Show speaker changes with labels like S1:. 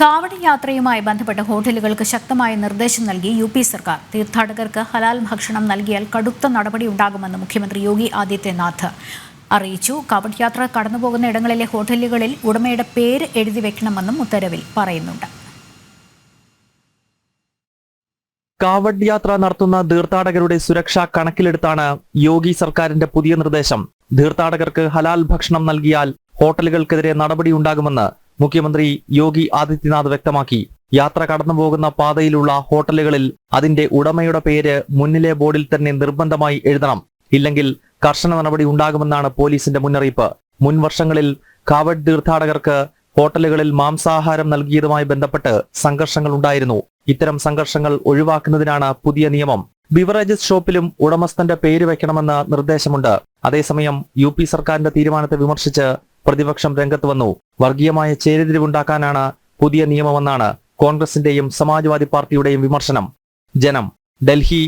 S1: കാവടി യാത്രയുമായി ബന്ധപ്പെട്ട് ഹോട്ടലുകൾക്ക് ശക്തമായ നിർദ്ദേശം നൽകി യു പി സർക്കാർ. തീർത്ഥാടകർക്ക് ഹലാൽ ഭക്ഷണം നൽകിയാൽ കടുത്ത നടപടി ഉണ്ടാകുമെന്ന് മുഖ്യമന്ത്രി യോഗി ആദിത്യനാഥ് അറിയിച്ചു. കാവടി യാത്ര കടന്നുപോകുന്ന ഇടങ്ങളിലെ ഹോട്ടലുകളിൽ ഉടമയുടെ പേര് എഴുതി വെക്കണമെന്നും ഉത്തരവിൽ പറയുന്നുണ്ട്.
S2: കാവഡ് യാത്ര നടത്തുന്ന തീർത്ഥാടകരുടെ സുരക്ഷ കണക്കിലെടുത്താണ് യോഗി സർക്കാരിന്റെ പുതിയ നിർദ്ദേശം. തീർത്ഥാടകർക്ക് ഹലാൽ ഭക്ഷണം നൽകിയാൽ ഹോട്ടലുകൾക്കെതിരെ നടപടിയുണ്ടാകുമെന്ന് മുഖ്യമന്ത്രി യോഗി ആദിത്യനാഥ് വ്യക്തമാക്കി. യാത്ര കടന്നുപോകുന്ന പാതയിലുള്ള ഹോട്ടലുകളിൽ അതിന്റെ ഉടമയുടെ പേര് മുന്നിലെ ബോർഡിൽ തന്നെ നിർബന്ധമായി എഴുതണം. ഇല്ലെങ്കിൽ കർശന നടപടി ഉണ്ടാകുമെന്നാണ് പോലീസിന്റെ മുന്നറിയിപ്പ്. മുൻ വർഷങ്ങളിൽ കാവഡ് തീർത്ഥാടകർക്ക് ഹോട്ടലുകളിൽ മാംസാഹാരം നൽകിയതുമായി ബന്ധപ്പെട്ട് സംഘർഷങ്ങൾ ഉണ്ടായിരുന്നു. ഇത്തരം സംഘർഷങ്ങൾ ഒഴിവാക്കുന്നതിനാണ് പുതിയ നിയമം. ബിവറേജസ് ഷോപ്പിലും ഉടമസ്ഥന്റെ പേര് വയ്ക്കണമെന്ന് നിർദ്ദേശമുണ്ട്. അതേസമയം യു സർക്കാരിന്റെ തീരുമാനത്തെ വിമർശിച്ച് പ്രതിപക്ഷം രംഗത്ത് വന്നു. വർഗീയമായ ചേരിതിരിവുണ്ടാക്കാനാണ് പുതിയ നിയമമെന്നാണ് കോൺഗ്രസിന്റെയും സമാജ്വാദി പാർട്ടിയുടെയും വിമർശനം. ജനം. ഡൽഹി